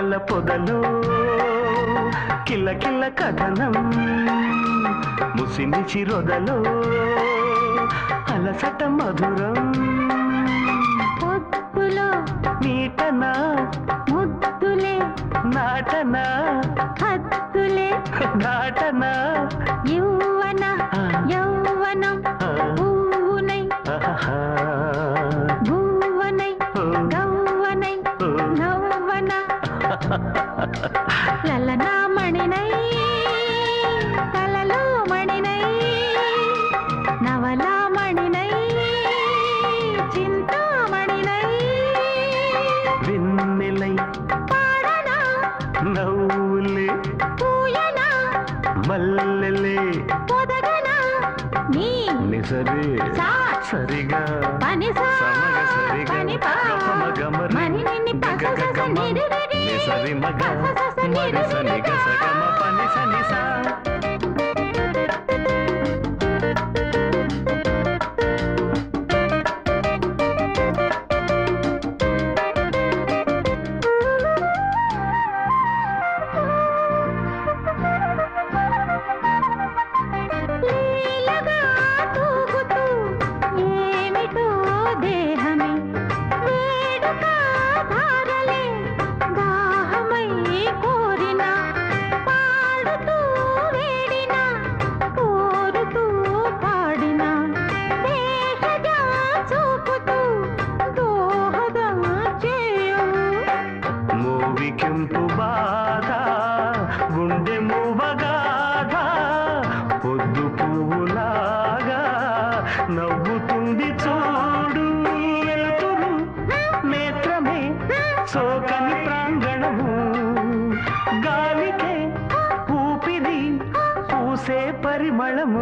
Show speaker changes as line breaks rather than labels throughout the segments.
పలకల పొదలు కిల్ల కిల్ల కథనం ముసిమిచి రొదలు అలసట మధురం.
லலனா மணினை
கலலோ மணினை நவலா மணினை சிந்தா மணினை விண்ணிலை பாடனா நவுலே பூயனா மல்லலே பொதகனா நீ நிசரு சரிகா பனிசா மருமக மருச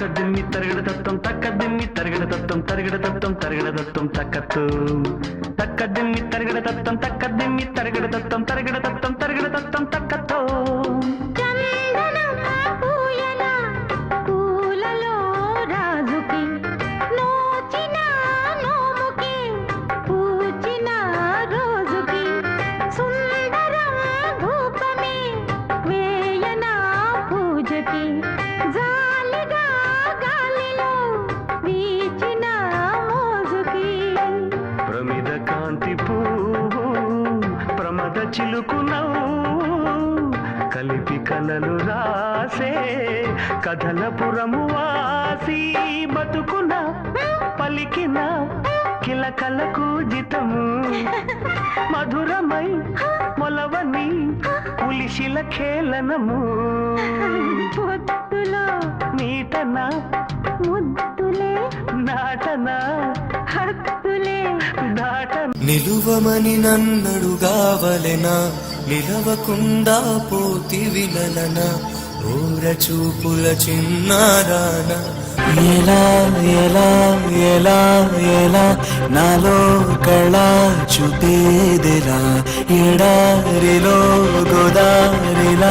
తక్కదిమ్మి తరగడ తత్వం తక్కదిమ్మి తరగడ తత్వం తరగడ తత్వం తరగడ తత్వం తక్కత్తు. తక్కదిమ్మి తరగడ తత్వం తక్కదిమ్మి తరగడ తత్వం తరగడ తత్వం తరగడ తత్వం తక్కతో ప్రమద చిలుకు నవ్వు కలిపి కలలు రాసే కథల పురము వాసి బతుకున పలికిన కిలకలకు జితము. మధురమై మొలవని పులిశిల ఖేళనము
పొద్దులో
నీటన
ముద్దులే
నాటన
నిలువమని నన్నడుగావలెనా నిలవకుండా పోతి విలలన ఊర చూపుల చిన్నారాన. ఎలా ఎలా ఎలా ఎలా నాలో కళ చూపేదెలా ఎడారిలో గోదారిలా